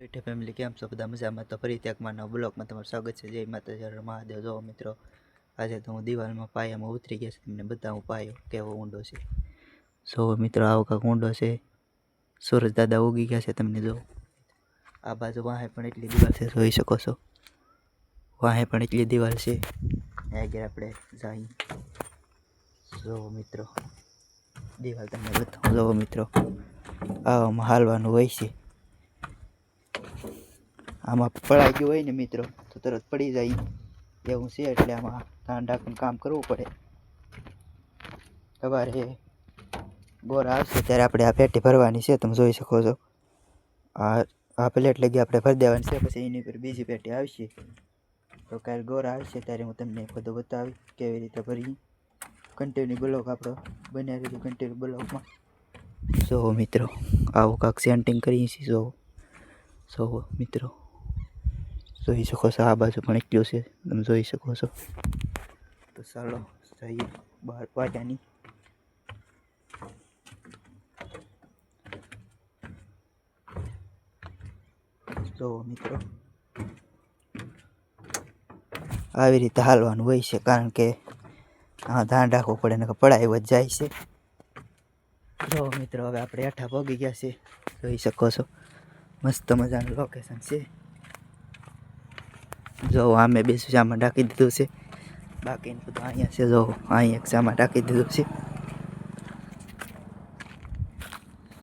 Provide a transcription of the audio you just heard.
YouTube family કેમ છો બધા મજામાં? તો ફરી એક બ્લોકમાં તમારું સ્વાગત છે. જય માતાજી મહાદેવ. જો મિત્રો, આજે તો હું દિવાલમાં પાયામાં ઉતરી ગયા છે. તમને બતાવું પાયો કેવો ઊંડો છે. સો મિત્રો, આવો કાંક ઊંડો છે. સૂરજ દાદા ઉગી ગયા છે તમને જો. આ બાજુ વાહે પણ એટલી દિવાલ છે, જોઈ શકો છો. વાહે પણ એટલી દિવાલ છે. આગળ આપણે જઈએ જો મિત્રો, દિવાલ તમને બતાવું. જો મિત્રો, આવામાં હાલવાનું હોય છે. આમાં પડાઈ ગયું હોય ને મિત્રો, તો તરત પડી જાય. એવું છે એટલે આમાં ધ્યાન રાખીને કામ કરવું પડે. સવારે ગોરા આવશે ત્યારે આપણે આ પેટી ભરવાની છે, તમે જોઈ શકો છો. આ આ પ્લેટ લગી આપણે ભરી દેવાની છે, પછી એની પર બીજી પેટી આવશે. તો કાલે ગોરા આવશે ત્યારે હું તમને બધું બતાવી કેવી રીતે ભરી કન્ટિન્યુ બ્લોક આપણો બનાવી દીધું કન્ટિન્યુ બ્લોકમાં જો મિત્રો, આવું કાંક સેન્ટિંગ કરીએ છીએ, જો. જો મિત્રો જોઈ શકો છો, આ બાજુ પણ એટલું છે, તમે જોઈ શકો છો. તો ચાલો, જઈએ બહાર પાટાની જો મિત્રો, આવી રીતે હાલવાનું હોય છે, કારણ કે આ ધ્યાન રાખવું પડે ને પડાય જ જાય છે. જો મિત્રો, હવે આપણે આઠા પગી ગયા છે, જોઈ શકો છો. મસ્ત મજાનું લોકેશન છે. જો આમે બે ચામાં ઢાંકી દીધું છે. બાકીનું બધું અહીંયા છે, જો અહીં એક સામાન ઢાંકી દીધું છે.